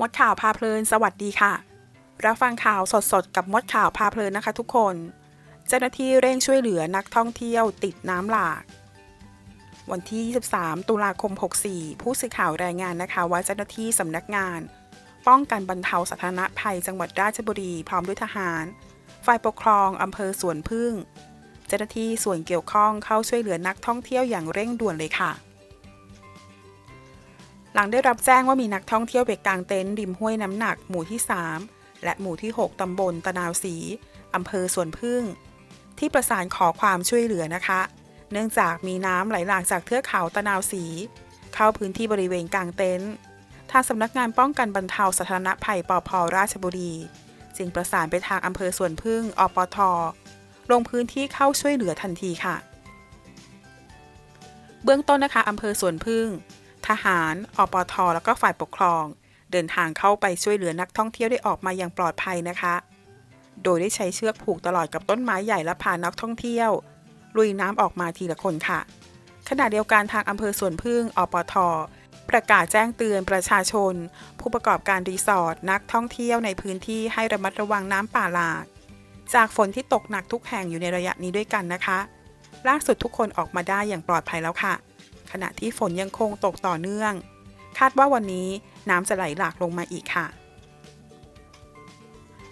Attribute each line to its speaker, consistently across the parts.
Speaker 1: มดข่าวพาเพลิน สวัสดีค่ะ รับฟังข่าวสดๆ กับมดข่าวพาเพลินนะคะทุกคน เจ้าหน้าที่เร่งช่วยเหลือนักท่องเที่ยวติดน้ำหลาก วันที่ 23 ตุลาคม 64 ผู้สื่อข่าวรายงานนะคะ ว่าเจ้าหน้าที่สำนักงาน ป้องกันบรรเทาสาธารณภัยจังหวัดราชบุรีพร้อมด้วยทหาร ฝ่ายปกครองอำเภอสวนพึ่ง เจ้าหน้าที่ส่วนเกี่ยวข้องเข้าช่วยเหลือนักท่องเที่ยวอย่างเร่งด่วนเลยค่ะ หลังได้รับแจ้งว่ามีนักท่องเที่ยวไปกางเต็นท์ริมห้วยน้ำหนักหมู่ที่ 3 และหมู่ที่ 6 ตำบลตะนาวศรีอำเภอสวนพึ่ง ที่ประสานขอความช่วยเหลือนะคะ เนื่องจากมีน้ำไหลหลากจากเทือกเขาตะนาวศรีเข้าพื้นที่บริเวณกางเต็นท์ทางสำนักงานป้องกันบรรเทาสาธารณภัยปพราชบุรี จึงประสานไปทางอำเภอสวนพึ่งอปทลงพื้นที่เข้าช่วยเหลือทันทีค่ะ เบื้องต้นนะคะอำเภอสวนพึ่ง ทหาร อปท แล้วก็ฝ่ายปกครอง เดินทางเข้าไปช่วยเหลือนักท่องเที่ยวได้ออกมาอย่างปลอดภัยนะคะ โดยได้ใช้เชือกผูกตลอดกับต้นไม้ใหญ่และพานักท่องเที่ยวลุยน้ำออกมาทีละคนค่ะ ขณะเดียวกันทางอำเภอสวนพึ่ง อปท ประกาศแจ้งเตือนประชาชน ผู้ประกอบการรีสอร์ทนักท่องเที่ยวในพื้นที่ให้ระมัดระวังน้ำป่าหลาก จากฝนที่ตกหนักทุกแห่งอยู่ในระยะนี้ด้วยกันนะคะ ล่าสุดทุกคนออกมาได้อย่างปลอดภัยแล้วค่ะ ขณะที่ฝนยังคงตกต่อเนื่อง คาดว่าวันนี้น้ำจะไหลหลากลงมาอีกค่ะ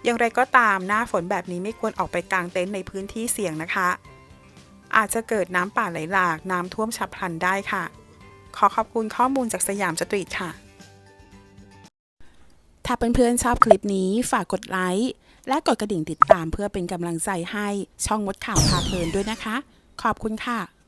Speaker 1: อย่างไรก็ตามหน้าฝนแบบนี้ไม่ควรออกไปกลางเต็นท์ในพื้นที่เสี่ยงนะคะ อาจจะเกิดน้ำป่าไหลหลากน้ำท่วมฉับพลันได้ค่ะ ขอขอบคุณข้อมูลจากสยามสตรีทค่ะ ถ้าเพื่อนๆชอบคลิปนี้ฝากกดไลค์และกดกระดิ่งติดตามเพื่อเป็นกำลังใจให้ช่องมดข่าวพาเพลินด้วยนะคะ ขอบคุณค่ะ